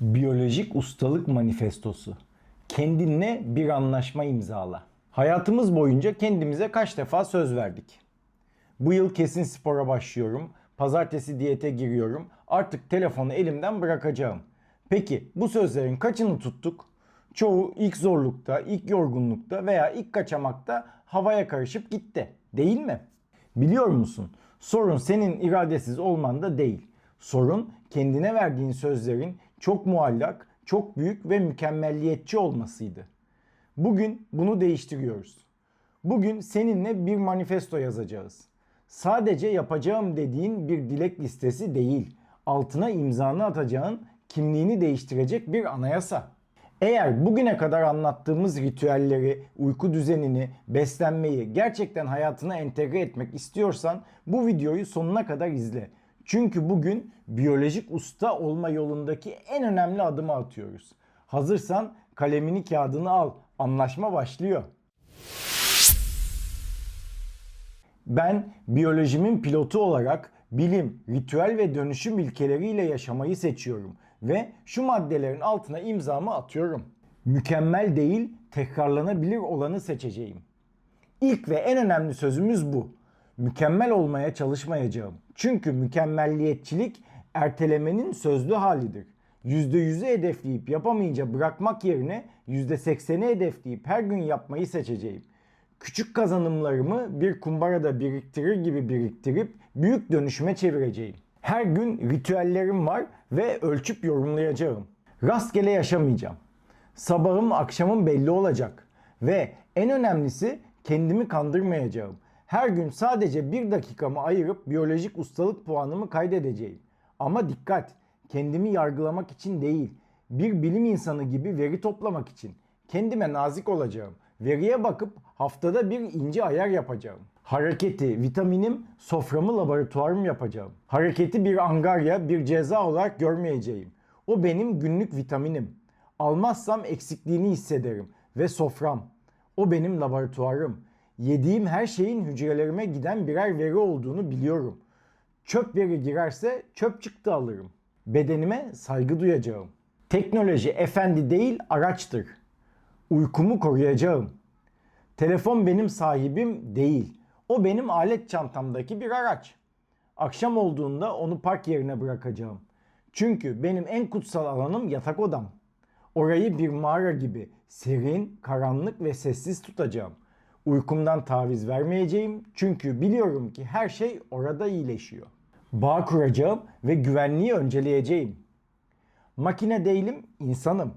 Biyolojik ustalık manifestosu. Kendinle bir anlaşma imzala. Hayatımız boyunca kendimize kaç defa söz verdik? Bu yıl kesin spora başlıyorum. Pazartesi diyete giriyorum. Artık telefonu elimden bırakacağım. Peki bu sözlerin kaçını tuttuk? Çoğu ilk zorlukta, ilk yorgunlukta veya ilk kaçamakta havaya karışıp gitti. Değil mi? Biliyor musun? Sorun senin iradesiz olmanda değil. Sorun kendine verdiğin sözlerin çok muallak, çok büyük ve mükemmelliyetçi olmasıydı. Bugün bunu değiştiriyoruz. Bugün seninle bir manifesto yazacağız. Sadece yapacağım dediğin bir dilek listesi değil, altına imzanı atacağın kimliğini değiştirecek bir anayasa. Eğer bugüne kadar anlattığımız ritüelleri, uyku düzenini, beslenmeyi gerçekten hayatına entegre etmek istiyorsan bu videoyu sonuna kadar izle. Çünkü bugün biyolojik usta olma yolundaki en önemli adımı atıyoruz. Hazırsan kalemini kağıdını al. Anlaşma başlıyor. Ben biyolojimin pilotu olarak bilim, ritüel ve dönüşüm ilkeleriyle yaşamayı seçiyorum ve şu maddelerin altına imzamı atıyorum. Mükemmel değil, tekrarlanabilir olanı seçeceğim. İlk ve en önemli sözümüz bu. Mükemmel olmaya çalışmayacağım. Çünkü mükemmelliyetçilik ertelemenin sözlü halidir. %100'ü hedefleyip yapamayınca bırakmak yerine %80'i hedefleyip her gün yapmayı seçeceğim. Küçük kazanımlarımı bir kumbarada biriktirir gibi biriktirip büyük dönüşüme çevireceğim. Her gün ritüellerim var ve ölçüp yorumlayacağım. Rastgele yaşamayacağım. Sabahım akşamım belli olacak. Ve en önemlisi kendimi kandırmayacağım. Her gün sadece bir dakikamı ayırıp biyolojik ustalık puanımı kaydedeceğim. Ama dikkat, kendimi yargılamak için değil, bir bilim insanı gibi veri toplamak için. Kendime nazik olacağım. Veriye bakıp haftada bir ince ayar yapacağım. Hareketi, vitaminim, soframı laboratuvarım yapacağım. Hareketi bir angarya, bir ceza olarak görmeyeceğim. O benim günlük vitaminim. Almazsam eksikliğini hissederim ve sofram. O benim laboratuvarım. Yediğim her şeyin hücrelerime giden birer veri olduğunu biliyorum. Çöp veri girerse çöp çıktı alırım. Bedenime saygı duyacağım. Teknoloji efendi değil araçtır. Uykumu koruyacağım. Telefon benim sahibim değil. O benim alet çantamdaki bir araç. Akşam olduğunda onu park yerine bırakacağım. Çünkü benim en kutsal alanım yatak odam. Orayı bir mağara gibi serin, karanlık ve sessiz tutacağım. Uykumdan taviz vermeyeceğim çünkü biliyorum ki her şey orada iyileşiyor. Bağ kuracağım ve güvenliği önceleyeceğim. Makine değilim, insanım.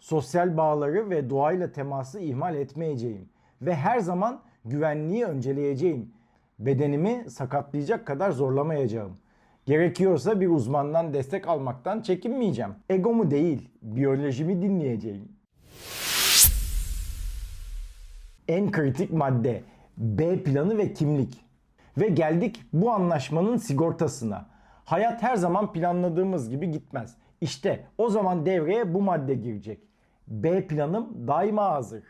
Sosyal bağları ve doğayla teması ihmal etmeyeceğim ve her zaman güvenliği önceleyeceğim. Bedenimi sakatlayacak kadar zorlamayacağım. Gerekiyorsa bir uzmandan destek almaktan çekinmeyeceğim. Egomu değil, biyolojimi dinleyeceğim. En kritik madde B planı ve kimlik. Ve geldik bu anlaşmanın sigortasına. Hayat her zaman planladığımız gibi gitmez. İşte o zaman devreye bu madde girecek. B planım daima hazır.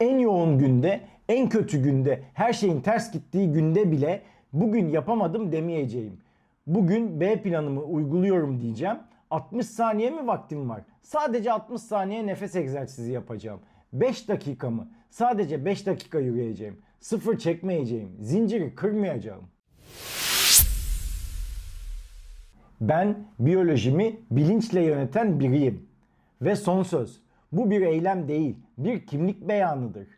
En yoğun günde, en kötü günde, her şeyin ters gittiği günde bile bugün yapamadım demeyeceğim. Bugün B planımı uyguluyorum diyeceğim. 60 saniye mi vaktim var? Sadece 60 saniye nefes egzersizi yapacağım. 5 dakika mı? Sadece 5 dakika yürüyeceğim. Sıfır çekmeyeceğim. Zinciri kırmayacağım. Ben biyolojimi bilinçle yöneten biriyim. Ve son söz. Bu bir eylem değil, bir kimlik beyanıdır.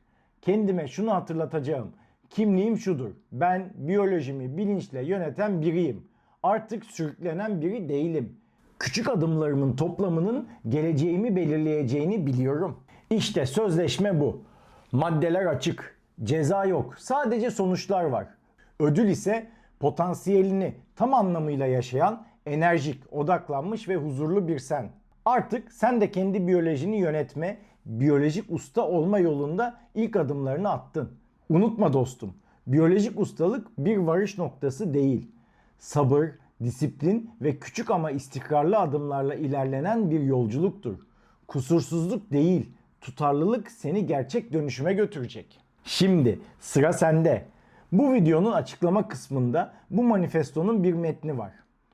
Kendime şunu hatırlatacağım. Kimliğim şudur. Ben biyolojimi bilinçle yöneten biriyim. Artık sürüklenen biri değilim. Küçük adımlarımın toplamının geleceğimi belirleyeceğini biliyorum. İşte sözleşme bu. Maddeler açık. Ceza yok. Sadece sonuçlar var. Ödül ise potansiyelini tam anlamıyla yaşayan, enerjik, odaklanmış ve huzurlu bir sen. Artık sen de kendi biyolojini yönetme, biyolojik usta olma yolunda ilk adımlarını attın. Unutma dostum, biyolojik ustalık bir varış noktası değil. Sabır, disiplin ve küçük ama istikrarlı adımlarla ilerlenen bir yolculuktur. Kusursuzluk değil, tutarlılık seni gerçek dönüşüme götürecek. Şimdi sıra sende. Bu videonun açıklama kısmında bu manifestonun bir metni var.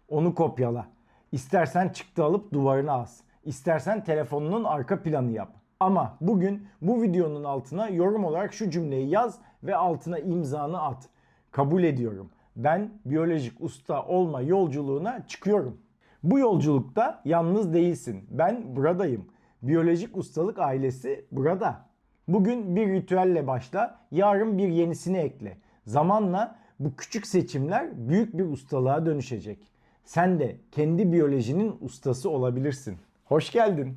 Onu kopyala. İstersen çıktı alıp duvarına as. İstersen telefonunun arka planı yap. Ama bugün bu videonun altına yorum olarak şu cümleyi yaz ve altına imzanı at. Kabul ediyorum. Ben biyolojik usta olma yolculuğuna çıkıyorum. Bu yolculukta yalnız değilsin. Ben buradayım. Biyolojik ustalık ailesi burada. Bugün bir ritüelle başla, yarın bir yenisini ekle. Zamanla bu küçük seçimler büyük bir ustalığa dönüşecek. Sen de kendi biyolojinin ustası olabilirsin. Hoş geldin.